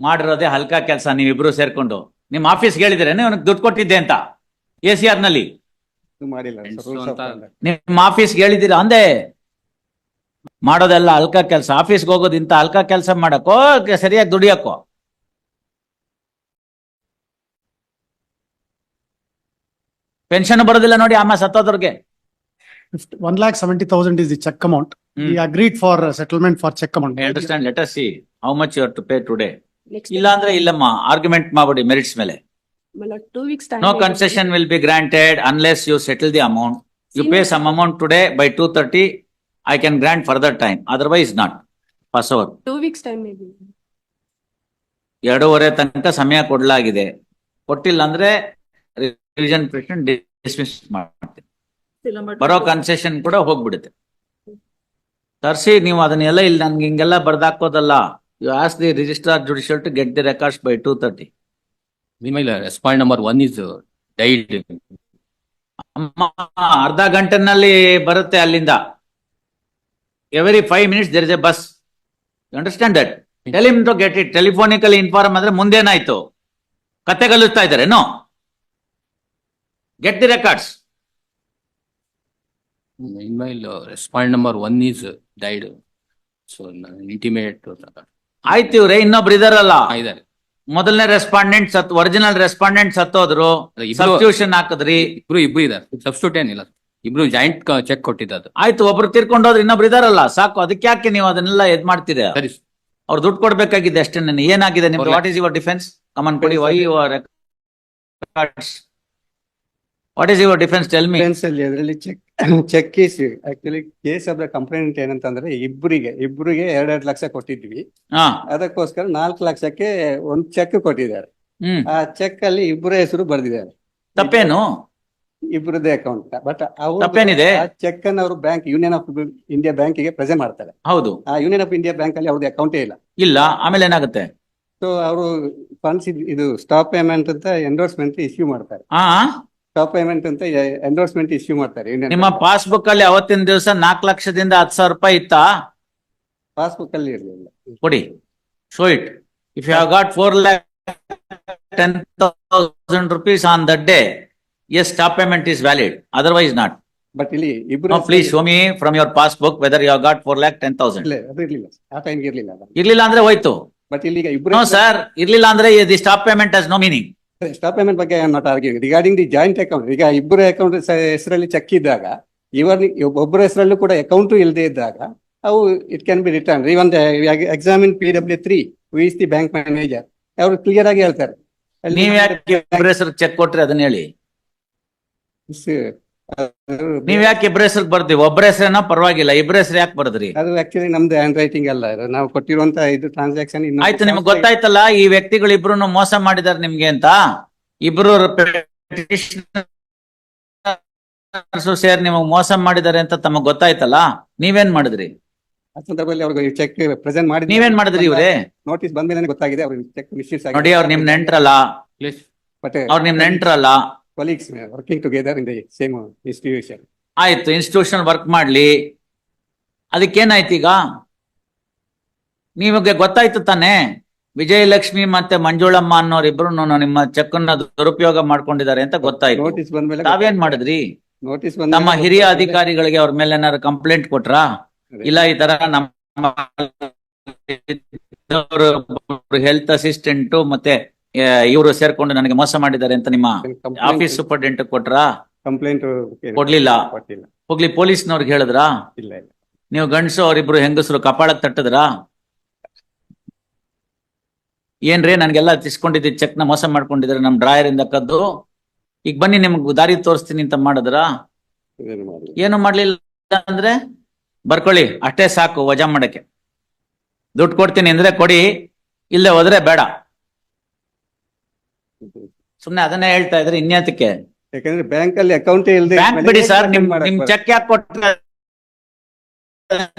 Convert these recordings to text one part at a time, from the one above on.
ಮಾಡಿರೋದೇ ಹಲ್ಕಾ ಕೆಲಸ ನೀವಿಬ್ರು ಸೇರ್ಕೊಂಡು. ನಿಮ್ಮ ಆಫೀಸ್ ಹೇಳಿದ್ರೆ ಅವನಿಗೆ ದುಡ್ಡು ಕೊಟ್ಟಿದ್ದೆ ಅಂತ. ಎ ಸಿ ಆರ್ನಲ್ಲಿ ನಿಮ್ ಮಾಡಿಲ್ಲ. ನಿಮ್ಮ ಆಫೀಸ್ ಹೇಳಿದಿರ ಅಂದೆ. ಮಾಡೋದೆಲ್ಲ ಹಲ್ಕ ಕೆಲಸ. ಆಫೀಸ್ಗೆ ಹೋಗೋದು ಇಂತ ಹಲ್ಕ ಕೆಲಸ ಮಾಡಕ್ಕೋ ಸರಿಯಾಗಿ ದುಡಿಯಕ್ಕೋ? ಪೆನ್ಷನ್ ಬರೋದಿಲ್ಲ ನೋಡಿ ಅಮ್ಮ ಸತ್ತೋದ್ರಿಗೆ one lakh seventy thousand is the cheque amount agreed for settlement for cheque amount understand let us see how much you to pay today ಇಲ್ಲ ಅಂದ್ರೆ ಇಲ್ಲಮ್ಮ ಆರ್ಗ್ಯುಮೆಂಟ್ ಮಾಡ್ಬಿಡಿ ಮೆರಿಟ್ಸ್ ಮೇಲೆ. No concession will be granted unless you settle the amount you pay some amount today by two thirty I can grant further time otherwise not pass our two weeks time ಎರಡೂವರೆ ತನಕ ಸಮಯ ಕೊಡಲಾಗಿದೆ. ಕೊಟ್ಟಿಲ್ಲ ಅಂದ್ರೆ revision ಪ್ರಶ್ನೆ dismiss ಬರೋ concession ಕೂಡ ಹೋಗ್ಬಿಡುತ್ತೆ. ತರ್ಸಿ ನೀವು ಅದನ್ನೆಲ್ಲ ಇಲ್ಲಿ ನನ್ಗೆ ಹಿಂಗೆಲ್ಲ ಬರ್ದಾಕೋದಲ್ಲ you ask the registrar judicial to get the records by two thirty. Meanwhile, respondent number one is uh, died. ಅಮ್ಮ ಅರ್ಧ ಗಂಟೆನಲ್ಲಿ ಬರುತ್ತೆ ಅಲ್ಲಿಂದ every five minutes there is a bus understand that tell him to get it telephonically inform ಅಂದ್ರೆ ಮುಂದೇನಾಯ್ತು ಕತೆ ಕಲಿಸ್ತಾ ಇದಾರೆ no get the records Meanwhile, uh, respondent number one is uh, died. So uh, intimate. uh, ಆಯ್ತು ಇವ್ರೆ ಇನ್ನೊಬ್ರು ಇದಾರಲ್ಲ. ಇದಾರೆ. ಮೊದಲನೇ ರೆಸ್ಪಾಂಡೆಂಟ್ ಸತ್ ಒರಿಜಿನಲ್ ರೆಸ್ಪಾಂಡೆಂಟ್ ಸತ್ತೋದ್ರು. ಸಬ್ಸ್ಟಿಟ್ಯೂಷನ್ ಹಾಕಿದ್ರಿ. ಇಬ್ರು ಇಬ್ರು ಇದಾರೆ. ಸಬ್ಸ್ಟಿಟ್ಯೂಟ್ ಏನಿಲ್ಲ. ಇಬ್ರು ಜಾಯಿಂಟ್ ಚೆಕ್ ಕೊಟ್ಟಿದ್ದು ಆಯ್ತು ಒಬ್ರು ತೀರ್ಕೊಂಡೋದ್ರು ಇನ್ನೊಬ್ರು ಇದಾರಲ್ಲ. ಸಾಕು ಅದಕ್ಕೆ ಯಾಕೆ ನೀವು ಅದನ್ನೆಲ್ಲ ಎದ್ ಮಾಡ್ತೀರಾ? ಸರಿ. ಅವ್ರು ದುಡ್ಡು ಕೊಡ್ಬೇಕಾಗಿದೆ ಅಷ್ಟೇ ನನ್ನ ಏನಾಗಿದೆ ನಿಮ್ಗೆ what is your defence come on ಕೊಡಿ. Why your what is your defence tell me ಅದರಲ್ಲಿ cheque cheque case actually case ಅದ್ರ ದ ಕಂಪ್ಲೇಂಟ್ ಏನಂತಂದ್ರೆ ಇಬ್ಬರಿಗೆ ಇಬ್ಬರಿಗೆ ಎರಡೆರಡು ಲಕ್ಷ ಕೊಟ್ಟಿದ್ವಿ. ಅದಕ್ಕೋಸ್ಕರ ನಾಲ್ಕು ಲಕ್ಷಕ್ಕೆ ಒಂದು ಚೆಕ್ ಕೊಟ್ಟಿದ್ದಾರೆ. ಆ ಚೆಕ್ ಅಲ್ಲಿ ಇಬ್ಬರ ಹೆಸರು ಬರೆದಿದ್ದಾರೆ. ತಪ್ಪೇನು? ಇಬ್ಬರದೇ ಅಕೌಂಟ್ ಬಟ್ ಅವರು ತಪ್ಪೇನಿದೆ? ಚೆಕ್ ಅನ್ನು ಅವರು ಬ್ಯಾಂಕ್ ಯೂನಿಯನ್ ಆಫ್ ಇಂಡಿಯಾ ಬ್ಯಾಂಕಿಗೆ ಪ್ರೆಸೆಂಟ್ ಮಾಡ್ತಾರೆ. ಹೌದು. ಆ ಯೂನಿಯನ್ ಆಫ್ ಇಂಡಿಯಾ ಬ್ಯಾಂಕ್ ಅಲ್ಲಿ ಅವ್ರದ್ದು ಅಕೌಂಟೇ ಇಲ್ಲ. ಇಲ್ಲ ಆಮೇಲೆ ಏನಾಗುತ್ತೆ? ಸೊ ಅವರು ಫಂಡ್ಸ್ ಇದು ಸ್ಟಾಪ್ ಪೇಮೆಂಟ್ ಅಂತ ಎಂಡೋರ್ಸ್ಮೆಂಟ್ ಇಶ್ಯೂ ಮಾಡ್ತಾರೆ. ಸ್ಟಾಪ್ ಪೇಮೆಂಟ್ ಅಂತ ಎಂಡೋರ್ಸ್ಮೆಂಟ್ ಇಶ್ಯೂ ಮಾಡ್ತಾರೆ ಯೂನಿಯನ್ ನಿಮ್ಮ ಪಾಸ್ಬುಕ್ ಅಲ್ಲಿ ಅವತ್ತಿನ ದಿವಸ ನಾಲ್ಕು ಲಕ್ಷದಿಂದ ಹತ್ತು ಸಾವಿರ ರೂಪಾಯಿ ಇತ್ತಾ? ಪಾಸ್ಬುಕ್ ಅಲ್ಲಿ ಇರಲಿಲ್ಲ. ಕೊಡಿ. Show it if you got four lakh ten thousand rupees on the day as stop payment is valid otherwise not but ಇಲ್ಲಿ ಇಬ್ರು please show me from your passbook whether you got four lakh ten thousand ಇಲ್ಲ ಅದು ಇರ್ಲಿಲ್ಲ. ಆ time ಇರ್ಲಿಲ್ಲ ಇರ್ಲಿಲ್ಲ ಅಂದ್ರೆ ಹೋಯ್ತು. ಬಟ್ ಇಲ್ಲಿ ಇಬ್ರು ಸರ್ ಇರ್ಲಿಲ್ಲ ಅಂದ್ರೆ the stop payment has no meaning stop payment ಬಗ್ಗೆ not argue regarding the joint account ಈಗ ಇಬ್ಬರ ಅಕೌಂಟ್ ಹೆಸರಲ್ಲಿ ಚೆಕ್ ಇದ್ದಾಗ ಇವರ್ ಒಬ್ಬರ ಹೆಸರಲ್ಲೂ ಕೂಡ ಅಕೌಂಟ್ ಇಲ್ಲದೆ ಇದ್ದಾಗ ಅವು it can be return even examine P W three with the bank manager ಅವರು ಕ್ಲಿಯರ್ ಆಗಿ ಹೇಳ್ತಾರೆ. ನೀವ್ ಯಾಕೆ ಚೆಕ್ ಕೊಟ್ರಿ ಅದನ್ನ ಹೇಳಿ? ನೀವ್ ಯಾಕೆ ಇಬ್ಬರ ಹೆಸರು ಬರ್ತೀವಿ ಒಬ್ಬರ ಹೆಸರೇನ? ಪರವಾಗಿಲ್ಲ. ಇಬ್ಬರ ಹೆಸರು ಯಾಕೆ ಬರ್ದ್ರಿ? ಅದು ಆಕ್ಚುಲಿ ನಮ್ದು ಹ್ಯಾಂಡ್ ರೈಟಿಂಗ್ ಅಲ್ಲ. ಅದು ನಾವು ಕೊಟ್ಟಿರುವಂತ ಇದು ಟ್ರಾನ್ಸಾಕ್ಷನ್ ಆಯ್ತು ನಿಮ್ಗೆ ಗೊತ್ತಾಯ್ತಲ್ಲ ಈ ವ್ಯಕ್ತಿಗಳು ಇಬ್ರು ಮೋಸ ಮಾಡಿದಾರೆ ನಿಮ್ಗೆ ಅಂತ? ಇಬ್ರು ಸೇರ್ ನಿಮಗ್ ಮೋಸ ಮಾಡಿದಾರೆ ಅಂತ ತಮಗ್ ಗೊತ್ತಾಯ್ತಲ್ಲ? ನೀವೇನ್ ಮಾಡಿದ್ರಿ? ಆ ಸಂದರ್ಭದಲ್ಲಿ ಅವ್ರಿಗೆ ಚೆಕ್ ಪ್ರೆಸೆಂಟ್ ಮಾಡಿ ನೀವೇನ್ ಮಾಡಿದ್ರಿ ಇವ್ರೆ? ನೋಟಿಸ್ ಬಂದ್ಮೇಲೆ ಗೊತ್ತಾಗಿದೆ. ಅವ್ರಿಗೆ ಚೆಕ್ ಮಿಸ್ಯೂಸ್ ನೋಡಿ ಅವ್ರು ನಿಮ್ ನೆಂಟ್ರಲ್ಲ. ಪ್ಲೀಸ್ ಬಟ್ ಅವ್ರು ನಿಮ್ ನೆಂಟ್ರಲ್ಲ. Colleagues working together in the same institution ಆಯ್ತು ಇನ್ಸ್ಟಿಟ್ಯೂಷನ್ ವರ್ಕ್ ಮಾಡ್ಲಿ. ಅದಕ್ಕೇನಾಯ್ತು ಈಗ? ನಿಮಗೆ ಗೊತ್ತಾಯ್ತು ತಾನೇ? ವಿಜಯಲಕ್ಷ್ಮಿ ಮತ್ತೆ ಮಂಜುಳಮ್ಮ ಅನ್ನೋರಿಬ್ರು ನಿಮ್ಮ ಚೆಕ್ ಅನ್ನ ದುರುಪಯೋಗ ಮಾಡ್ಕೊಂಡಿದ್ದಾರೆ ಅಂತ ಗೊತ್ತಾಯ್ತು. ನೋಟಿಸ್ ಬಂದ ಮೇಲೆ ತಾವೇನ್ ಮಾಡಿದ್ರಿ? ನೋಟಿಸ್ ಬಂದ ನಮ್ಮ ಹಿರಿಯ ಅಧಿಕಾರಿಗಳಿಗೆ ಅವ್ರ ಮೇಲೆ ಏನಾದ್ರು ಕಂಪ್ಲೇಂಟ್ ಕೊಟ್ರಾ? ಇಲ್ಲ ಈ ತರ ನಮ್ಮ ಹೆಲ್ತ್ ಅಸಿಸ್ಟೆಂಟ್ ಮತ್ತೆ ಇವರು ಸೇರ್ಕೊಂಡು ನನಗೆ ಮೋಸ ಮಾಡಿದ್ದಾರೆ ಅಂತ ನಿಮ್ಮ ಆಫೀಸ್ ಸೂಪರ್ಡೆಂಟ್ ಕೊಟ್ರಾ? ಕಂಪ್ಲೇಂಟ್ ಕೊಡ್ಲಿಲ್ಲ. ಹೋಗ್ಲಿ ಪೊಲೀಸ್ನವ್ರಿಗೆ ಹೇಳಿದ್ರಾ? ಇಲ್ಲ ಇಲ್ಲ. ನೀವು ಗಂಡಸು ಅವರಿಬ್ರು ಹೆಂಗಸರು ಕಪಾಳಕ್ ತಟ್ಟದ್ರಾ? ಏನ್ರಿ ನನ್ಗೆಲ್ಲ ತಿಸ್ಕೊಂಡಿದ್ದ ಚೆಕ್ನ ಮೋಸ ಮಾಡ್ಕೊಂಡಿದ್ರೆ ನಮ್ ಡ್ರಾಯರ್ ಇಂದ ಕದ್ದು. ಈಗ ಬನ್ನಿ ನಿಮ್ಗೆ ದಾರಿ ತೋರಿಸ್ತೀನಿ ಅಂತ ಮಾಡಿದ್ರ. ಏನು ಮಾಡ್ಲಿಲ್ಲ ಅಂದ್ರೆ ಬರ್ಕೊಳ್ಳಿ ಅಷ್ಟೇ ಸಾಕು ವಜಾ ಮಾಡಕ್ಕೆ. ದುಡ್ಡು ಕೊಡ್ತೀನಿ ಅಂದ್ರೆ ಕೊಡಿ ಇಲ್ಲೇ ಹೋದ್ರೆ ಬೇಡ. ಸುಮ್ನೆ ಅದನ್ನೇ ಹೇಳ್ತಾ ಇದ್ರೆ ಇನ್ಯಾತಕ್ಕೆ? ಯಾಕಂದ್ರೆ ಬ್ಯಾಂಕ್ ಅಲ್ಲಿ ಅಕೌಂಟ್ ಇಲ್ಲದೆ ಬ್ಯಾಂಕ್ ಬಿಡಿ ಸರ್ ನಿಮ್ ನಿಮ್ ಚೆಕ್ ಯಾಕೆ ಕೊಟ್ಟ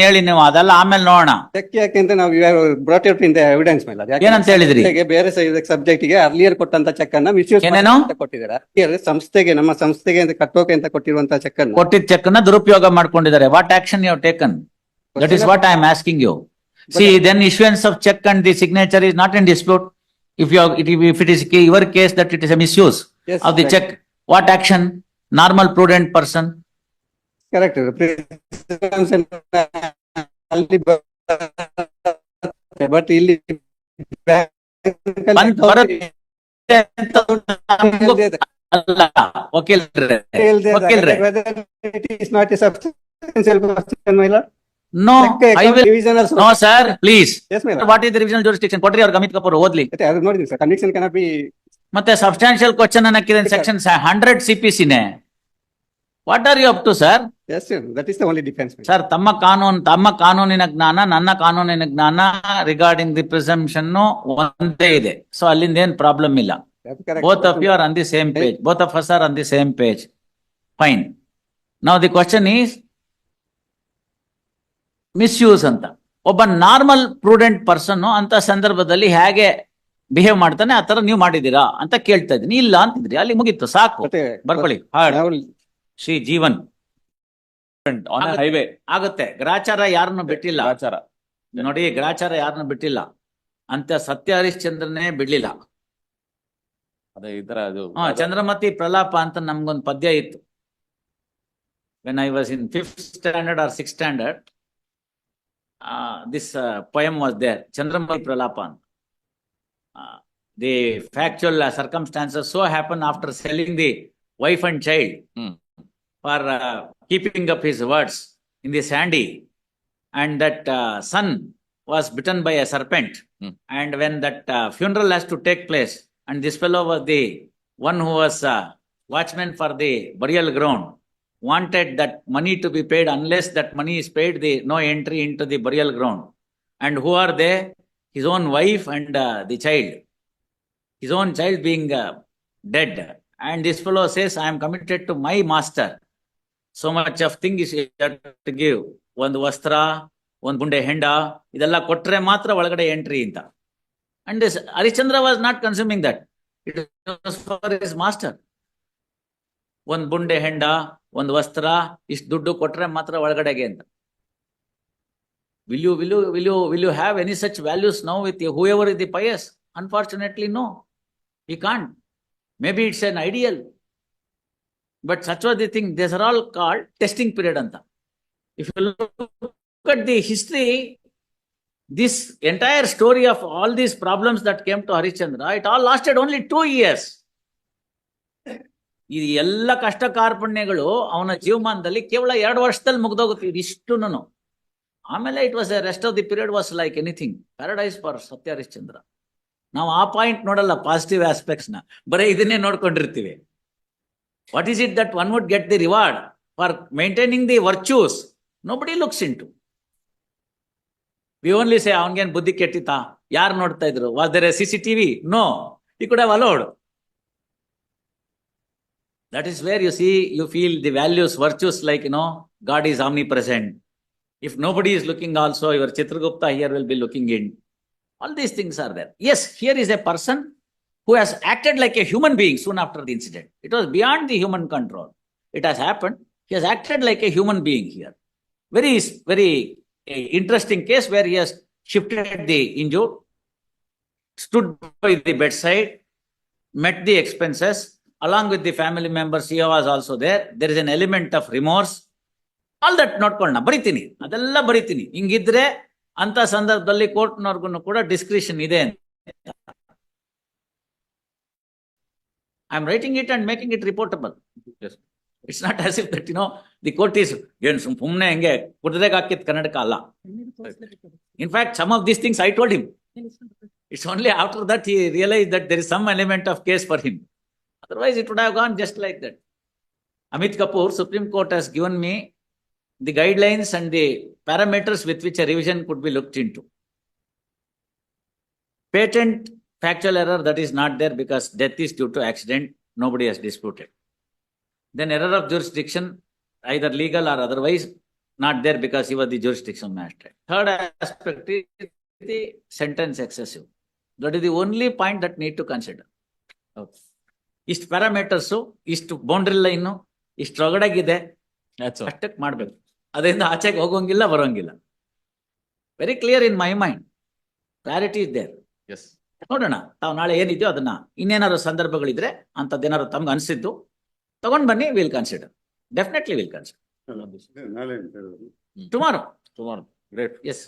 ಹೇಳಿ ನೀವು ಅದೆಲ್ಲ ಆಮೇಲೆ ನೋಡೋಣ. ಚೆಕ್ ಯಾಕೆ ಅಂತ ನಾವು ಬ್ರಾಟ್ ಇನ್ ದ ಎವಿಡೆನ್ಸ್ ಮೇಲೆ. ಅದು ಯಾಕೆ ಏನಂತ ಹೇಳಿದ್ರಿ? ಸಂಸ್ಥೆಗೆ ಬೇರೆ ಸಬ್ಜೆಕ್ಟ್ಗೆ ಅರ್ಲಿಯರ್ ಕೊಟ್ಟಂತ ಚೆಕ್ ಅನ್ನ ಮಿಸ್ಯೂಸ್ ಏನೇನು? ಕೊಟ್ಟಿದ್ದಾರೆ. Earlier ಸಂಸ್ಥೆಗೆ ನಮ್ಮ ಸಂಸ್ಥೆಗೆ ಅಂತ ಕಟ್ಟೋಕೆ ಅಂತ ಕೊಟ್ಟಿರುವಂತ ಚೆಕ್ ಅನ್ನ. ಕೊಟ್ಟಿದ್ದ ಚೆಕ್ನ ದುರುಪಯೋಗ ಮಾಡ್ಕೊಂಡಿದ್ದಾರೆ. What action you taken that is what I am asking you see then issuance of cheque and the signature is not in dispute. If you, are- if it is your case that it is a misuse Yes, of the right. check, what action? Normal prudent person? Correct. Presumption ಅಲ್ಲಿ ಬರುತ್ತೆ. But ಇಲ್ಲಿ ಬಂದ್ ಬರುತ್ತೆ ಅಂತ ನಮ್ಗೂ ಅಲ್ಲ, ವಕೀಲ್ರೆ, ವಕೀಲ್ರೆ. It is not a substantial question, my lord. No, Check I account will, division also. no, sir, please. Yes. What is the revisional jurisdiction? ಕೊಟ್ರಿ ಅವ್ರಿಗೆ ಅಮಿತ್ ಕಪೂರ್ ಓದ್ಲಿ. ಮತ್ತೆ ಅದು ನೋಡಿದ್ರಿ ಸರ್ conviction cannot be ಮತ್ತೆ ಸಬ್ಸ್ಟಾನ್ಷಿಯಲ್ ಕ್ವಶನ್ ಅನ್ನಕ್ಕಿದೆ section hundred C P ಸಿನೇ. What are you up to sir? yes sir, that is the only defense. my lord. Sir ತಮ್ಮ ಕಾನೂನು ತಮ್ಮ ಕಾನೂನಿನ ಜ್ಞಾನ ನನ್ನ ಕಾನೂನಿನ ಜ್ಞಾನ ರಿಗಾರ್ಡಿಂಗ್ ದಿ ಪ್ರಿಸಂಪ್ಷನ್ ಒಂದೇ ಇದೆ ಸೊ ಅಲ್ಲಿಂದ ಏನ್ ಪ್ರಾಬ್ಲಮ್ ಇಲ್ಲ both of you are on the same page both of us are on the same page fine now the question is misuse ಅಂತ. ಒಬ್ಬ ನಾರ್ಮಲ್ ಪ್ರೂಡೆಂಟ್ ಪರ್ಸನ್ ಅಂತ ಸಂದರ್ಭದಲ್ಲಿ ಹೇಗೆ ಬಿಹೇವ್ ಮಾಡ್ತಾನೆ ಆ ತರ ನೀವು ಮಾಡಿದೀರಾ ಅಂತ ಕೇಳ್ತಾ ಇದ್ದೀನಿ. ಇಲ್ಲ ಅಂತಿದ್ರಿ. ಅಲ್ಲಿ ಮುಗೀತು ಸಾಕು. ಮತ್ತೆ ಬರ್ಕೊಳ್ಳಿ. ಶ್ರೀ ಜೀವನ್. ಹೈವೇ. ಆಗುತ್ತೆ. ಗ್ರಾಚಾರ ಯಾರನ್ನು ಬಿಟ್ಟಿಲ್ಲ? ಆಚಾರ ನೋಡಿ ಗ್ರಾಚಾರ ಯಾರನ್ನು ಬಿಟ್ಟಿಲ್ಲ? ಅಂತ ಸತ್ಯ ಹರಿಶ್ಚಂದ್ರನೇ ಬಿಡ್ಲಿಲ್ಲ. ಅದೇ ಅದು. ಹಾ ಚಂದ್ರಮತಿ ಪ್ರಲಾಪ ಅಂತ ನಮ್ಗೊಂದು ಪದ್ಯ ಇತ್ತು. When I was in fifth standard or six standard uh, this uh, poem was there, Chandramouli Pralapan. Uh, the factual uh, circumstances so happen after selling the wife and child mm. for uh, keeping up his words in the sandy, and that uh, son was bitten by a serpent. Mm. And when that uh, funeral has to take place, and this fellow was the one who was uh, watchman for the burial ground, wanted that money to be paid unless that money is paid, the no entry into the burial ground. And who are they? His own wife and uh, the child. His own child being uh, dead. And this fellow says, I am committed to my master. So much of thing is that to give. ಒಂದು ವಸ್ತ್ರ ಒಂದು ಗುಂಡೆ ಹೆಂಡ ಇದೆಲ್ಲ ಕೊಟ್ರೆ ಮಾತ್ರ ಒಳಗಡೆ entry ಅಂತ and Harishchandra was not consuming that it for is master one ಬುಂಡೆ ಹೆಂಡ ಒಂದ್ ವಸ್ತ್ರ ಇಷ್ಟು ದುಡ್ಡು ಕೊಟ್ರೆ ಮಾತ್ರ ಒಳಗಡೆಗೆ ಅಂತ. Will you will you will you will you have any such values now with whoever is the pious unfortunately no ಈ can't may be it's an ideal but such was the thing this are all called testing period ಅಂತ you look at the history, this entire story of all these problems that came to Harishchandra, it all lasted only two years. ಈ ಎಲ್ಲ ಕಷ್ಟ ಕಾರ್ಪಣ್ಯಗಳು ಅವನ ಜೀವಮಾನದಲ್ಲಿ ಕೇವಲ ಎರಡು ವರ್ಷದಲ್ಲಿ ಮುಗ್ದೋಗುತ್ತೆ. ಇದಿಷ್ಟುನು ಆಮೇಲೆ it was rest of the period was like anything paradise for Satya Harishchandra ನಾವು ಆ ಪಾಯಿಂಟ್ ನೋಡಲ್ಲ ಪಾಸಿಟಿವ್ ಆಸ್ಪೆಕ್ಟ್ಸ್ನ. ಬರೀ ಇದನ್ನೇ ನೋಡ್ಕೊಂಡಿರ್ತೀವಿ. What is it that one would get the reward for maintaining the virtues looks into we only say ಅವನ್ಗೇನ್ ಬುದ್ಧಿ ಕೆಟ್ಟಿತಾ ಯಾರು ನೋಡ್ತಾ ಇದ್ರು? Was there C C TV no ಈ ಕೂಡ allowed That is where you see, you feel the values, virtues like, you know, God is omnipresent. If nobody is looking also, your Chitragupta here will be looking in. All these things are there. Yes, here is a person who has acted like a human being soon after the incident. It was beyond the human control. It has happened. He has acted like a human being here. Very, very eh, interesting case where he has shifted the injured, stood by the bedside, met the expenses, along with the family members he was also there. There is an element of remorse. All that ನೋಡ್ಕೊಳ್ಳೋಣ ಬರಿತೀನಿ ಅದೆಲ್ಲ ಬರಿತೀನಿ ಹಿಂಗಿದ್ರೆ ಅಂತ ಸಂದರ್ಭದಲ್ಲಿ ಕೋರ್ಟ್ನವ್ರಿಗೂ ಕೂಡ discretion ಇದೆ ಅಂತ I am writing it and making it reportable it's not as if that you know the court is ಏನ್ ಸುಮ್ಮನೆ ಹೆಂಗೆ ಕುಡ್ದಾಗ ಹಾಕಿದ್ ಕರ್ನಾಟಕ ಅಲ್ಲ in fact some of these things I told him it's only after that he realise that there is some element of case for him Otherwise, it would have gone just like that. Amit Kapoor, Supreme Court has given me the guidelines and the parameters with which a revision could be looked into. Patent factual error that is not there because death is due to accident, nobody has disputed. Then error of jurisdiction, either legal or otherwise, not there because he was the jurisdiction master. Third aspect is the sentence excessive. That is the only point that need to consider. Okay. ಇಷ್ಟು parameters ಇಷ್ಟು boundary line ಇಷ್ಟು ರೊಗಡಾಗಿದೆ. ಅಷ್ಟಕ್ಕೆ ಮಾಡ್ಬೇಕು. ಅದರಿಂದ ಆಚೆಗೆ ಹೋಗೋಂಗಿಲ್ಲ ಬರೋಂಗಿಲ್ಲ. Very clear in my mind clarity is there yes ನೋಡೋಣ ತಾವು ನಾಳೆ ಏನಿದೆಯೋ ಅದನ್ನ ಇನ್ನೇನಾದ್ರು ಸಂದರ್ಭಗಳಿದ್ರೆ ಅಂತದ್ದೇನಾದ್ರು ತಮ್ಗೆ ಅನಿಸಿದ್ದು ತಗೊಂಡ್ ಬನ್ನಿ will consider definitely will consider tomorrow tomorrow great yes